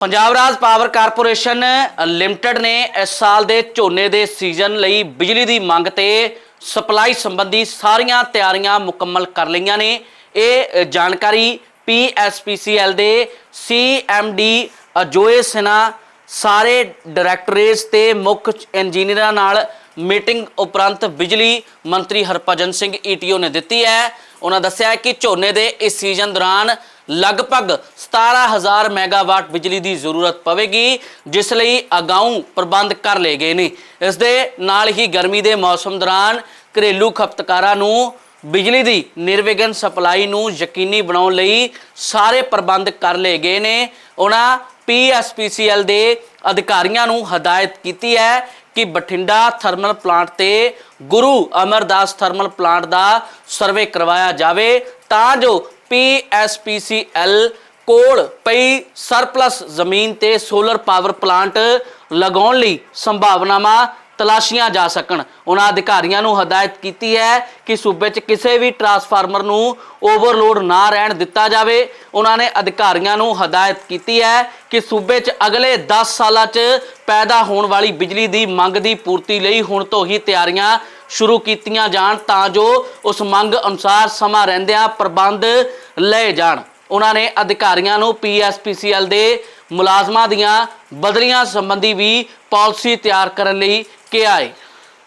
Punjab Raj power corporation limited ਨੇ ਇਸ ਸਾਲ ਦੇ ਝੋਨੇ ਦੇ ਸੀਜ਼ਨ ਲਈ ਬਿਜਲੀ ਦੀ ਮੰਗ ਤੇ ਸਪਲਾਈ ਸੰਬੰਧੀ ਸਾਰੀਆਂ ਤਿਆਰੀਆਂ ਮੁਕੰਮਲ ਕਰ ਲਈਆਂ ਨੇ। ਇਹ ਜਾਣਕਾਰੀ ਪੀਐਸਪੀਸੀਐਲ ਦੇ ਸੀਐਮਡੀ ਅਜੋਏ ਸਿਨਾ ਸਾਰੇ ਡਾਇਰੈਕਟਰੇਟਸ ਤੇ ਮੁੱਖ ਇੰਜੀਨੀਅਰਾਂ ਨਾਲ ਮੀਟਿੰਗ ਉਪਰੰਤ ਬਿਜਲੀ ਮੰਤਰੀ ਹਰਭਜਨ ਸਿੰਘ ਈਟੀਓ ਨੇ ਦਿੱਤੀ ਹੈ। ਉਹਨਾਂ ਦੱਸਿਆ ਕਿ ਝੋਨੇ ਦੇ ਇਸ ਸੀਜ਼ਨ ਦੌਰਾਨ ਲਗਭਗ 17000 ਮੈਗਾਵਾਟ ਬਿਜਲੀ ਦੀ ਜ਼ਰੂਰਤ ਪਵੇਗੀ, ਜਿਸ ਲਈ ਅਗਾਊਂ ਪ੍ਰਬੰਧ ਕਰ ਲਏ ਗਏ ਨੇ। ਇਸ ਦੇ ਨਾਲ ਹੀ ਗਰਮੀ ਦੇ ਮੌਸਮ ਦੌਰਾਨ ਘਰੇਲੂ ਖਪਤਕਾਰਾਂ ਨੂੰ ਬਿਜਲੀ ਦੀ ਨਿਰਵਿਘਨ ਸਪਲਾਈ ਨੂੰ ਯਕੀਨੀ ਬਣਾਉਣ ਲਈ ਸਾਰੇ ਪ੍ਰਬੰਧ ਕਰ ਲਏ ਗਏ ਨੇ। ਉਹਨਾਂ ਪੀਐਸਪੀਸੀਐਲ ਦੇ ਅਧਿਕਾਰੀਆਂ ਨੂੰ ਹਦਾਇਤ ਕੀਤੀ ਹੈ ਕਿ ਬਠਿੰਡਾ ਥਰਮਲ ਪਲਾਂਟ ਤੇ ਗੁਰੂ ਅਮਰਦਾਸ ਥਰਮਲ ਪਲਾਂਟ ਦਾ ਸਰਵੇ ਕਰਵਾਇਆ ਜਾਵੇ ਤਾਂ ਜੋ ਪੀਐਸਪੀਸੀਐਲ ਕੋਲ ਪਈ ਸਰਪਲਸ ਜ਼ਮੀਨ ਤੇ ਸੋਲਰ ਪਾਵਰ ਪਲਾਂਟ ਲਗਾਉਣ ਲਈ ਸੰਭਾਵਨਾਵਾਂ ਤਲਾਸ਼ੀਆਂ ਜਾ ਸਕਣ। ਉਹਨਾਂ ਅਧਿਕਾਰੀਆਂ ਨੂੰ ਹਦਾਇਤ ਕੀਤੀ ਹੈ ਕਿ ਸੂਬੇ 'ਚ ਕਿਸੇ ਵੀ ਟਰਾਂਸਫਾਰਮਰ ਨੂੰ ਓਵਰਲੋਡ ਨਾ ਰਹਿਣ ਦਿੱਤਾ ਜਾਵੇ। ਉਹਨਾਂ ਨੇ ਅਧਿਕਾਰੀਆਂ ਨੂੰ ਹਦਾਇਤ ਕੀਤੀ ਹੈ ਕਿ ਸੂਬੇ 'ਚ ਅਗਲੇ 10 ਸਾਲਾਂ 'ਚ ਪੈਦਾ ਹੋਣ ਵਾਲੀ ਬਿਜਲੀ ਦੀ ਮੰਗ ਦੀ ਪੂਰਤੀ ਲਈ ਹੁਣ ਤੋਂ ਹੀ ਤਿਆਰੀਆਂ ਸ਼ੁਰੂ ਕੀਤੀਆਂ ਜਾਣ ਤਾਂ ਜੋ ਉਸ ਮੰਗ ਅਨੁਸਾਰ ਸਮਾਂ ਰਹਿੰਦਿਆਂ ਪ੍ਰਬੰਧ ਲਏ ਜਾਣ। ਉਹਨਾਂ ਨੇ ਅਧਿਕਾਰੀਆਂ ਨੂੰ ਪੀਐਸਪੀਸੀਐਲ ਦੇ ਮੁਲਾਜ਼ਮਾਂ ਦੀਆਂ ਬਦਲੀਆਂ ਸੰਬੰਧੀ ਵੀ ਪਾਲਿਸੀ ਤਿਆਰ ਕਰਨ ਲਈ ਕਿਹਾ ਹੈ